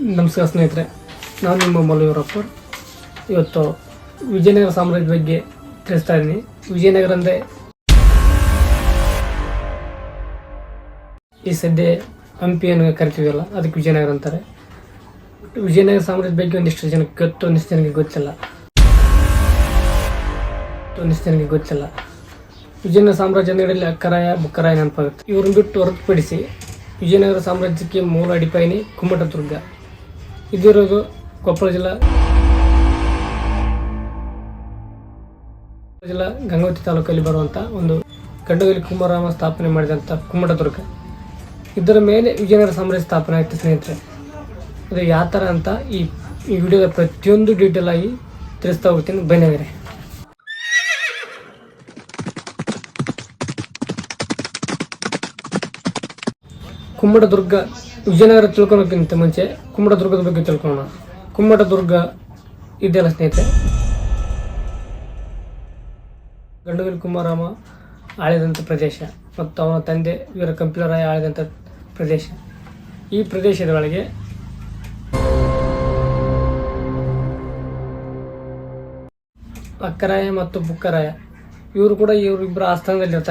ನಮಸ್ಕಾರ ಸ್ನೇಹಿತರೆ, ನಾನು ನಿಮ್ಮ ಮಲ್ಲೂರಪ್ಪರ್ ಇವತ್ತು ವಿಜಯನಗರ ಸಾಮ್ರಾಜ್ಯದ ಬಗ್ಗೆ ತಿಳಿಸ್ತಾ ಇದ್ದೀನಿ. ವಿಜಯನಗರ ಅಂದರೆ ಈ ಸದ್ಯ ಹಂಪಿಯನ್ನು ಕರಿತೀವಲ್ಲ, ಅದಕ್ಕೆ ವಿಜಯನಗರ ಅಂತಾರೆ. ವಿಜಯನಗರ ಸಾಮ್ರಾಜ್ಯದ ಬಗ್ಗೆ ಒಂದಿಷ್ಟು ಜನಕ್ಕೆ ಗೊತ್ತು, ಒಂದಿಷ್ಟು ಜನಕ್ಕೆ ಗೊತ್ತಿಲ್ಲ. ಒಂದಿಷ್ಟು ಜನಕ್ಕೆ ಗೊತ್ತಿಲ್ಲ. ವಿಜಯನಗರ ಸಾಮ್ರಾಜ್ಯ ಅಂದರೆ ಅಕ್ಕರಾಯ, ಬುಕ್ಕರಾಯ ನೆನಪಾಗುತ್ತೆ. ಇವ್ರನ್ನ ಬಿಟ್ಟು ಹೊರತುಪಡಿಸಿ ವಿಜಯನಗರ ಸಾಮ್ರಾಜ್ಯಕ್ಕೆ ಮೂಲ ಅಡಿಪಾಯಿನಿ ಕುಮ್ಮಟದುರ್ಗ ಇದಿರೋದು ಕೊಪ್ಪಳ ಜಿಲ್ಲಾ. ಜಿಲ್ಲಾ ಗಂಗಾವತಿ ತಾಲೂಕಲ್ಲಿ ಬರುವಂಥ ಒಂದು ಗಂಡಗಲಿ ಕುಮಾರರಾಮ ಸ್ಥಾಪನೆ ಮಾಡಿದಂಥ ಕುಮ್ಮಟದುರ್ಗ. ಇದರ ಮೇಲೆ ವಿಜಯನಗರ ಸಾಮ್ರಾಜ್ಯ ಸ್ಥಾಪನೆ ಆಯ್ತು ಸ್ನೇಹಿತರೆ. ಅದು ಯಾವ ಥರ ಅಂತ ಈ ಈ ವಿಡಿಯೋದ ಪ್ರತಿಯೊಂದು ಡೀಟೇಲ್ ಆಗಿ ತಿಳಿಸ್ತಾ ಹೋಗ್ತೀನಿ. ಬನ್ನಿದ್ರೆ ಕುಮ್ಮಟದುರ್ಗ ವಿಜಯನಗರ ತಿಳ್ಕೊಳಕ್ಕಿಂತ ಮುಂಚೆ ಕುಮ್ಮಟದುರ್ಗದ ಬಗ್ಗೆ ತಿಳ್ಕೊಳ್ಳೋಣ ಕುಮ್ಮಟದುರ್ಗ ಇದೆಯಲ್ಲ ಸ್ನೇಹಿತರೆ? ಗಂಡುವಿಲ್ ಕುಮಾರಾಮ ಆಳಿದಂಥ ಪ್ರದೇಶ ಮತ್ತು ಅವನ ತಂದೆ ವೀರ ಕಂಪಿಲರಾಯ ಆಳಿದಂಥ ಪ್ರದೇಶ. ಈ ಪ್ರದೇಶದ ಒಳಗೆ ಅಕ್ಕರಾಯ ಮತ್ತು ಬುಕ್ಕರಾಯ ಇವರು ಕೂಡ ಇವರಿಬ್ಬರ ಆಸ್ಥಾನದಲ್ಲಿ ಇರ್ತಾರೆ